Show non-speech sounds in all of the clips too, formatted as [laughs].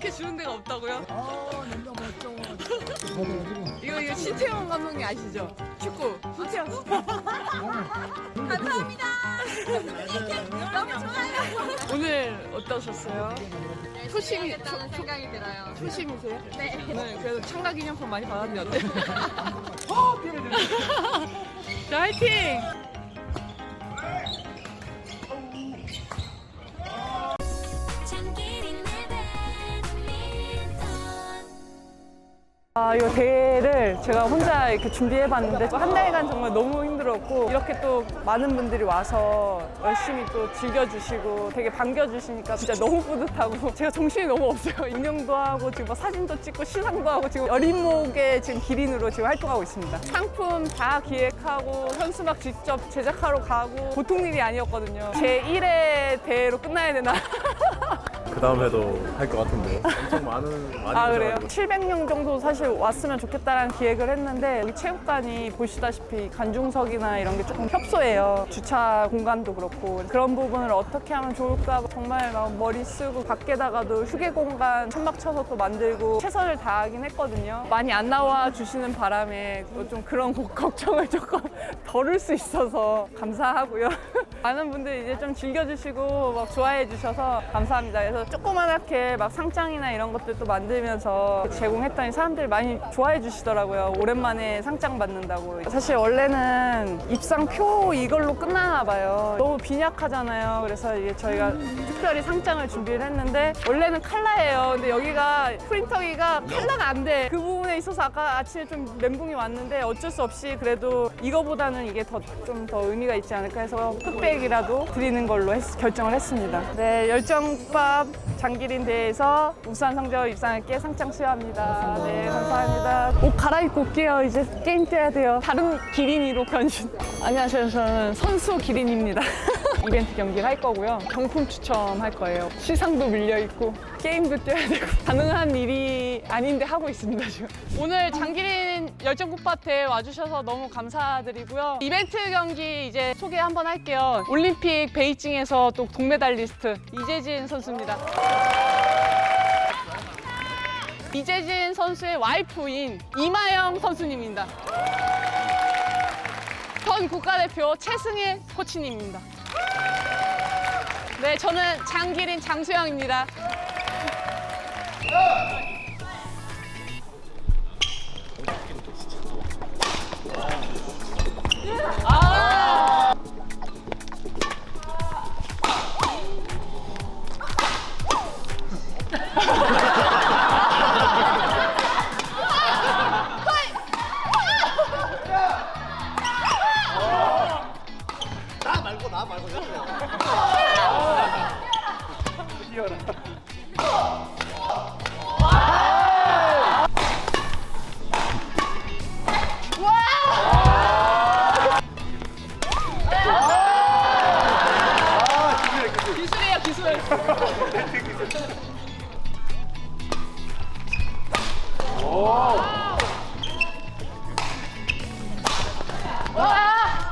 이렇게 주는 데가 없다고요? 아, 맛있죠. 가져가지고. [laughs] 이거 이거 신태용 감독님 아시죠? 축구 신태용. 감사합니다. 너무 좋아요. 오늘 어떠셨어요? 초심이 했다는 생각이 들어요. 초심이세요? 네. 네, 그래도 참가 기념품 많이 받았는데 [laughs] 어때요? [laughs] 자, 화이팅! 아, 이 대회를 제가 혼자 이렇게 준비해봤는데 한 달간 정말 너무 힘들었고 이렇게 또 많은 분들이 와서 열심히 또 즐겨주시고 되게 반겨주시니까 진짜 너무 뿌듯하고 [laughs] 제가 정신이 너무 없어요. 인형도 하고 지금 뭐 사진도 찍고 시상도 하고 지금 여린목의 지금 기린으로 지금 활동하고 있습니다. 상품 다 기획하고 현수막 직접 제작하러 가고 보통 일이 아니었거든요. 제 1회 대회로 끝나야 되나. [laughs] 그 다음에도 할 것 같은데 엄청 많은 많이 아 그래요? 오셔가지고 700명 정도 사실 왔으면 좋겠다라는 기획을 했는데 여기 체육관이 보시다시피 관중석이나 이런 게 조금 협소해요. 주차 공간도 그렇고 그런 부분을 어떻게 하면 좋을까 정말 막 머리 쓰고 밖에다가도 휴게 공간 천막 쳐서 또 만들고 최선을 다하긴 했거든요. 많이 안 나와 주시는 바람에 또좀 그런 고- 걱정을 조금 [laughs] 덜을 수 있어서 감사하고요. [laughs] 많은 분들이 이제 좀 즐겨주시고 막 좋아해 주셔서 감사합니다. 그래서 조그만하게 막 상장이나 이런 것들도 만들면서 제공했더니 사람들이 많이 좋아해 주시더라고요. 오랜만에 상장 받는다고. 사실 원래는 입상표 이걸로 끝나나 봐요. 너무 빈약하잖아요. 그래서 이게 저희가 특별히 상장을 준비를 했는데 원래는 칼라예요. 근데 여기가 프린터기가 칼라가 안 돼. 그 부분 에 있어서 아까 아침에 좀 멘붕이 왔는데 어쩔 수 없이 그래도 이거보다는 이게 더 좀 더 의미가 있지 않을까 해서 흑백이라도 드리는 걸로 했- 결정을 했습니다. 네, 열정밥 장기린 대회에서 우수한 성적 입상할게 상장 수여합니다. 네, 감사합니다. 옷 갈아입고 올게요. 이제 게임 뛰어야 돼요. 다른 기린이로 변신. 안녕하세요. 저는 선수 기린입니다. [laughs] 이벤트 경기를 할 거고요. 경품 추첨할 거예요. 시상도 밀려 있고 게임도 뛰어야 되고 [laughs] 가능한 일이 아닌데 하고 있습니다 지금. 오늘 장기린 열정국밭에 와주셔서 너무 감사드리고요. 이벤트 경기 이제 소개 한번 할게요. 올림픽 베이징에서 또 동메달리스트 이재진 선수입니다. 이재진 선수의 와이프인 이마영 선수님입니다. 전 국가대표 최승일 코치님입니다. 네, 저는 장기린 장수영입니다.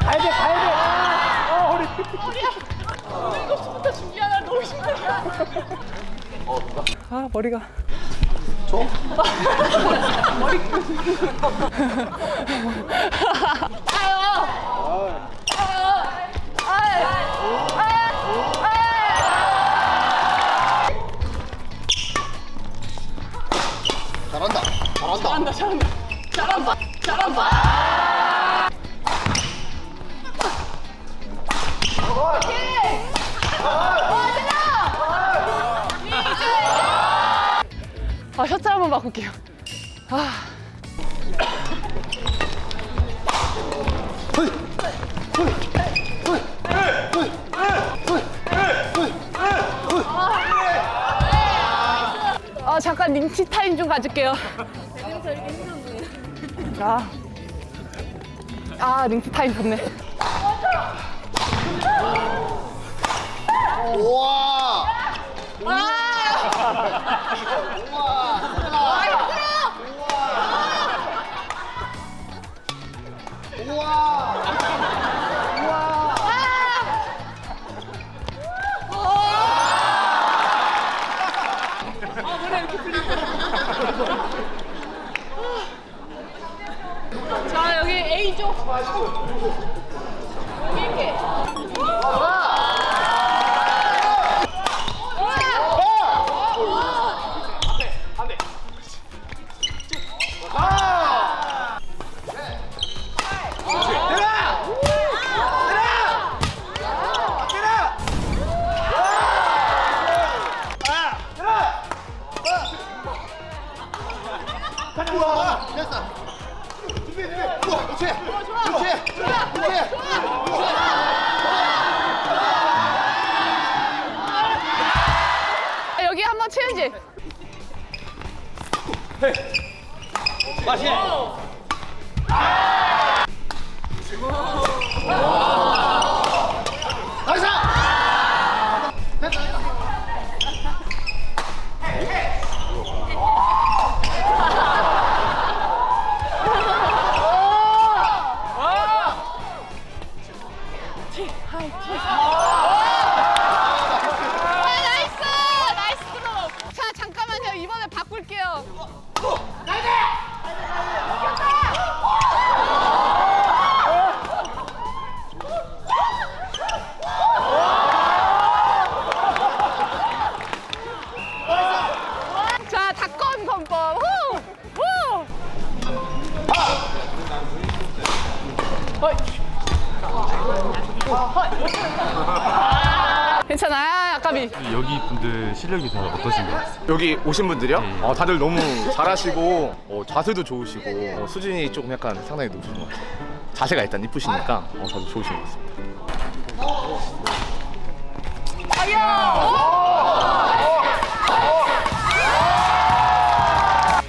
가야 돼, 가야 돼. 아, 허리. 일곱시부터 준비하느라 너무 힘들어요. 아, 머리가. 잘한다. 바꿀게요. 아. 아, 잠깐 링치 타임 좀 가질게요. 아, 아 링치 타임 좋네. 우와. 이쪽. 이렇게. 됐다. 여기 한번 체인지. 아, 실력이 다 어떠신가요? 여기 오신 분들이요? 네. 어, 다들 너무 잘하시고 어, 자세도 좋으시고 어, 수준이 조금 약간 상당히 높으신 것 같아요. 자세가 일단 이쁘시니까 어, 다들 좋으신 것 같습니다.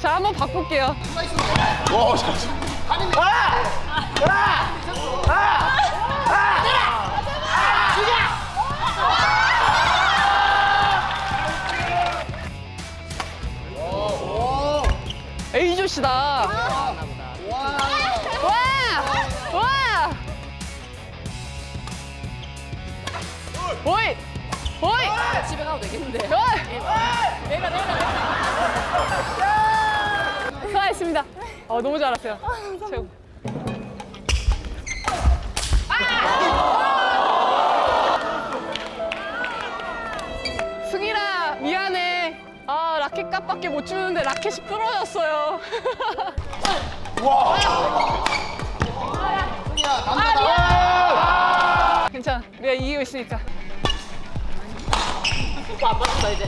자, 한번 바꿀게요. 와, 잘하시. A조씨다. 와! 와! 오이! 오이! 집에 가도 되겠는데. 내가 내가. 수고하셨습니다. 어, 너무 잘하세요. 최고. 밖에 못 주는데 라켓이 부러졌어요. 아, 괜찮아. 내가 이기고 있으니까. 수고하셨습니다.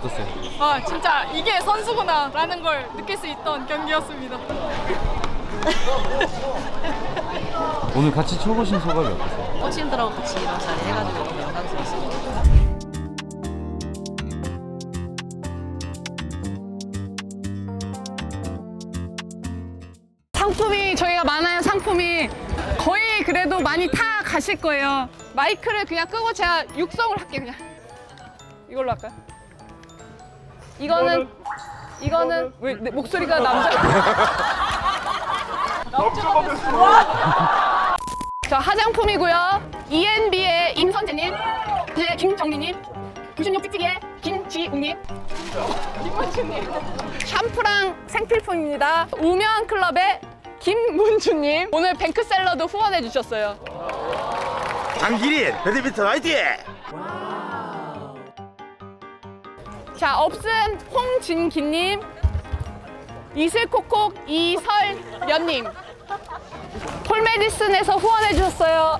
어떠세요? 아 진짜 이게 선수구나라는 걸 느낄 수 있던 경기였습니다. [laughs] 오늘 같이 쳐보신 소감이 어떠세요? 코치님들하고 같이 이런 자리 해가지고 너무 영광스럽습니다. 상품이 저희가 많아요 상품이 거의 그래도 많이 타 가실 거예요 마이크를 그냥 끄고 제가 육성을 할게요 그냥 이걸로 할까요? 이거는 이거는 왜 내 목소리가 남자 [laughs] 자 화장품이고요. ENB의 임선재님 네, 김정리님 96 찍찍이의 김지웅님. 김문주님. 샴푸랑 생필품입니다. 우면 클럽의 김문주님. 오늘 뱅크 샐러드 후원해 주셨어요. 장기린 배드민턴 화이팅! 자 업슨 홍진기님 이슬콕콕 이설연님 폴메디슨에서 후원해 주셨어요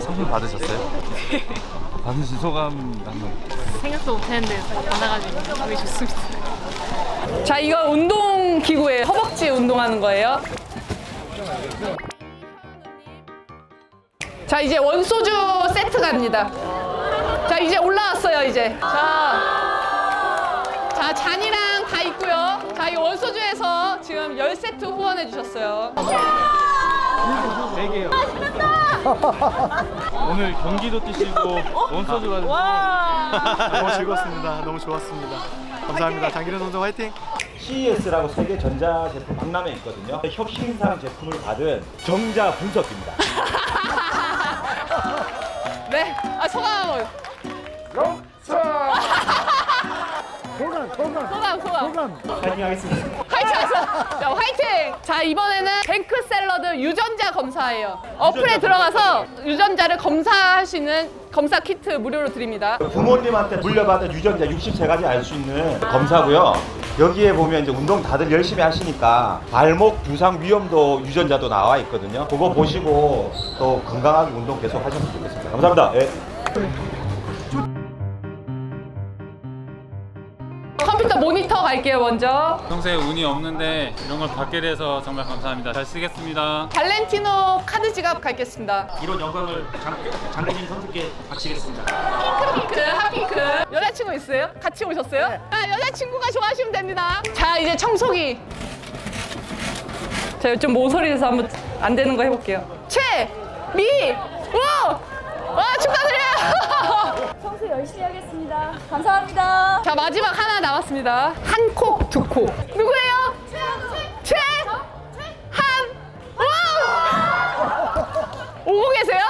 상품 받으셨어요? [laughs] 받으신 소감 한번 생각도 못했는데 받아가지고 기분이 좋습니다. 자 이거 운동 기구예요 허벅지 운동하는 거예요 자 이제 원소주 세트 갑니다. 자 이제 올라왔어요 이제. 자, 자 잔이랑 다 있고요. 자 이 원소주에서 지금 열 세트 후원해 주셨어요. 오늘 경기도 뛰시고 원소주 가지고 너무 즐겁습니다. 너무 좋았습니다. 감사합니다. 장기련 선수 화이팅! CES라고 세계 전자 제품 박람회 있거든요. 혁신상 제품을 받은 정자 분석입니다. [laughs] 네. 아 소감 한번. 소감, 소감, 소감. 파이팅 하겠습니다. 화이팅 하세요. 자, 화이팅! 자, 이번에는 뱅크 샐러드 유전자 검사예요. 어플에 들어가서 유전자를 검사하시는 검사 키트 무료로 드립니다. 부모님한테 물려받은 유전자 63가지 알 수 있는 검사고요. 여기에 보면 이제 운동 다들 열심히 하시니까 발목 부상 위험도 유전자도 나와 있거든요. 그거 보시고 또 건강하게 운동 계속 하셨으면 좋겠습니다. 감사합니다. 예. 컴퓨터 모니터 갈게요, 먼저. 평소에 운이 없는데 이런 걸 받게 돼서 정말 감사합니다. 잘 쓰겠습니다. 발렌티노 카드 지갑 갈겠습니다. 이런 영광을 장, 장대진 선수께 바치겠습니다. 핑크, 핫핑크. 여자친구 있어요? 같이 오셨어요? 아, 여자친구가 좋아하시면 됩니다. 자, 이제 청소기. 제가 좀 모서리에서 한번 안 되는 거 해볼게요. 최, 미, 우! 와, 축하드려요! 청소 열심히 하겠습니다. 감사합니다. 자 마지막 하나 남았습니다. 한 콕, 두 콕. 누구예요? 최. 한. 와! 오고 계세요?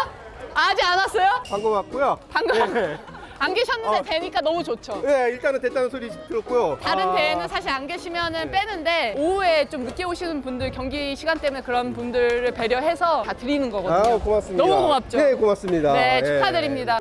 아직 안 왔어요? 광고 맞고요. 방금 네. 안 계셨는데 어. 되니까 너무 좋죠. 네, 일단은 됐다는 소리 들었고요. 다른 아, 대회는 사실 안 계시면은 빼는데 오후에 좀 늦게 오시는 분들 경기 시간 때문에 그런 분들을 배려해서 다 드리는 거거든요. 아, 고맙습니다. 너무 고맙죠. 네, 고맙습니다. 네, 예. 축하드립니다.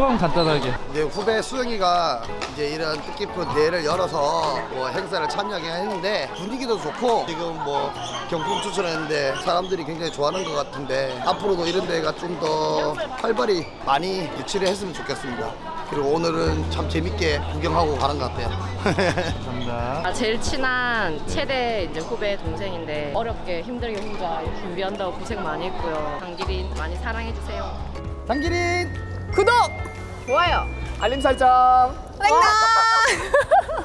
소감 간단하게. 이제 후배 수영이가 이제 이런 뜻깊은 대회를 열어서 뭐 행사를 참여하게 했는데 분위기도 좋고 지금 뭐 경품 추천했는데 사람들이 굉장히 좋아하는 것 같은데 앞으로도 이런 대회가 좀 더 활발히 많이 유치를 했으면 좋겠습니다. 그리고 오늘은 참 재밌게 구경하고 가는 것 같아요. 감사합니다. 아, 제일 친한 최대 이제 후배 동생인데 어렵게 힘들게 혼자 준비한다고 고생 많이 했고요. 장기린 많이 사랑해 주세요. 장기린 구독, 좋아요. 알림 설정. 와. [laughs]